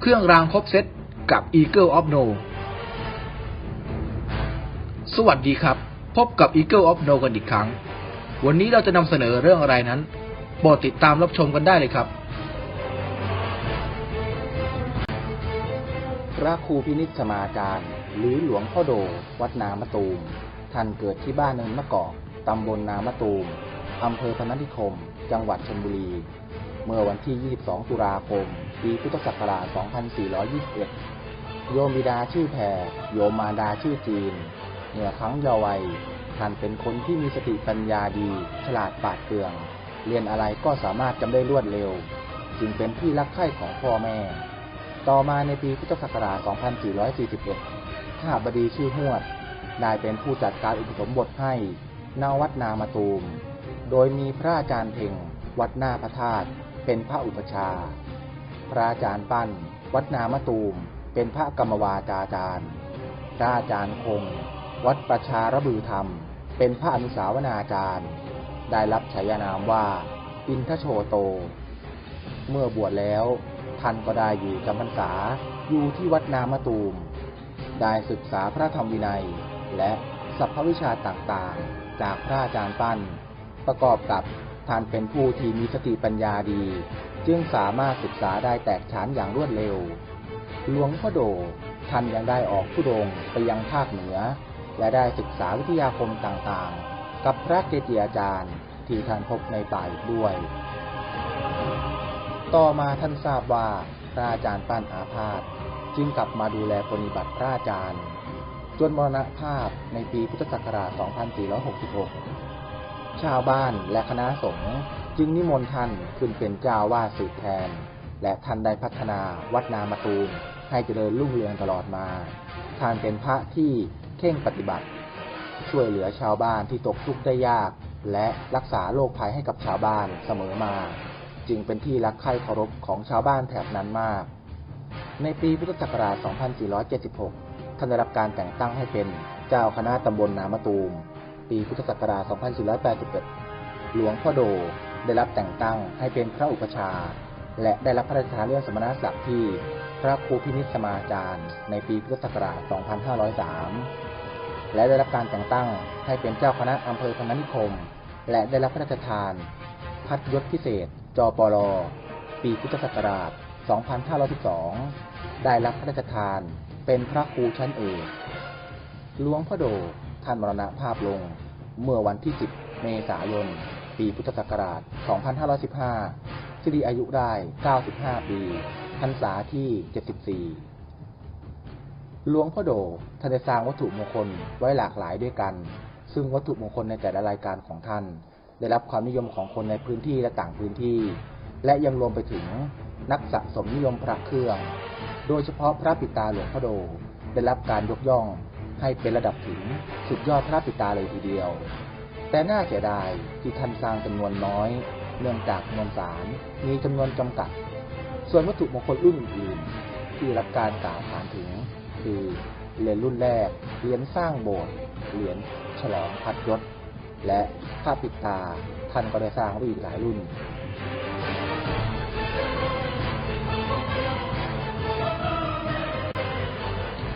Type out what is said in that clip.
เครื่องรางครบเซตกับ Eagle of No สวัสดีครับ พบกับ Eagle of No กันอีกครั้ง วันนี้เราจะนำเสนอเรื่องอะไรนั้นโปรดติดตามรับชมกันได้เลยครับ พระครูพินิจสมาจารย์หรือหลวงพ่อโด วัดนามะตูม ท่านเกิดที่บ้านเนินมะกอกตำบลนามะตูมอำเภอพนัสนิคม จังหวัดชลบุรี เมื่อวันที่ 22 ตุลาคม ปีพุทธศักราช 2421 โยมบิดาชื่อแพรโยมมารดาชื่อจีนเมื่อครั้งเยาว์วัยท่านเป็นคนที่มีสติปัญญาดี ฉลาดปาดเปรื่อง เรียนอะไรก็สามารถจำได้รวดเร็ว จึงเป็นที่รักใคร่ของพ่อแม่ ต่อมาในปีพุทธศักราช 2441 ข้าบดีชื่อหวด ได้เป็นผู้จัดการอุปสมบทให้ณวัดนามาตูม โดยมีพระอาจารย์เพ่งวัดหน้าพระธาตุ เป็นพระอุปชา พระอาจารย์ปั้น วัดนามะตูม เป็นพระกรรมวาจาจารย์พระอาจารย์คง วัดประชาระบือธรรม เป็นพระอนุสาวนาจารย์ ได้รับฉายานามว่า อินทโชโต เมื่อบวชแล้วท่านก็ได้อยู่จำพรรษาอยู่ที่วัดนามะตูม ได้ศึกษาพระธรรมวินัย และสัพพวิชาต่างๆ จากพระอาจารย์ปั้น ประกอบกับ ท่านเป็นผู้ที่มีสติปัญญาดี จึงสามารถศึกษาได้แตกฉานอย่างรวดเร็ว หลวงพ่อโดท่านยังได้ออกผู้ดงไปยังภาคเหนือ และได้ศึกษาวิทยาคมต่างๆ กับพระเกจิอาจารย์ที่ท่านพบในป่าอีกด้วย ต่อมาท่านทราบว่าพระอาจารย์ปั้นอาพาธจึงกลับมาดูแลปฏิบัติพระอาจารย์ จนมรณภาพในปีพุทธศักราช 2466 ชาวบ้านและคณะสงฆ์จึงนิมนต์ท่านขึ้นเป็นเจ้าวาดสืบแทน และท่านได้พัฒนาวัดนามาตูมให้เจริญรุ่งเรืองตลอดมา ท่านเป็นพระที่เข่งปฏิบัติ ช่วยเหลือชาวบ้านที่ตกทุกข์ได้ยาก และรักษาโรคภัยให้กับชาวบ้านเสมอมา จึงเป็นที่รักใคร่เคารพของชาวบ้านแถบนั้นมาก ในปีพุทธศักราช 2476 ท่านได้รับการแต่งตั้งให้เป็นเจ้าคณะตำบลนามะตูม ปีพุทธศักราช 2481 หลวงพ่อโดได้รับแต่งตั้งให้เป็นพระอุปชา และได้รับพระราชทานเลื่อนสมณศักดิ์ที่พระครูพินิจสมาจารย์ ในปีพุทธศักราช 2503 และได้รับการแต่งตั้งให้เป็นเจ้าคณะอำเภอพนัสนิคม และได้รับพระราชทานพัดยศพิเศษ จปร ปีพุทธศักราช 2512 ได้รับพระราชทานเป็นพระครูชั้นเอกหลวงพ่อโด ท่านมรณภาพลง เมื่อวันที่ 10 เมษายน ปีพุทธศักราช 2515ที่อายุได้ 95 ปีพรรษาที่ 74 หลวงพ่อโดท่านได้สร้างวัตถุมงคลไว้หลากหลายด้วยกัน ซึ่งวัตถุมงคลในแต่ละรายการของท่าน ได้รับความนิยมของคนในพื้นที่และต่างพื้นที่ และยังรวมไปถึงนักสะสมนิยมพระเครื่อง โดยเฉพาะพระปิตาหลวงพ่อโดได้รับการยกย่อง ให้เป็นระดับถึงสุดยอดพระปิตาเลยทีเดียว แต่น่าเสียดายที่ท่านสร้างจำนวนน้อย เนื่องจากมวลสารมีจำนวนจำกัด ส่วนวัตถุมงคลรุ่นอื่นที่รับการกล่าวขานถึง คือเหรียญรุ่นแรกเหรียญสร้างโบสถ์เหรียญฉลองพัดยศ และพระปิตาท่านก็ได้สร้างไว้อีกหลายรุ่น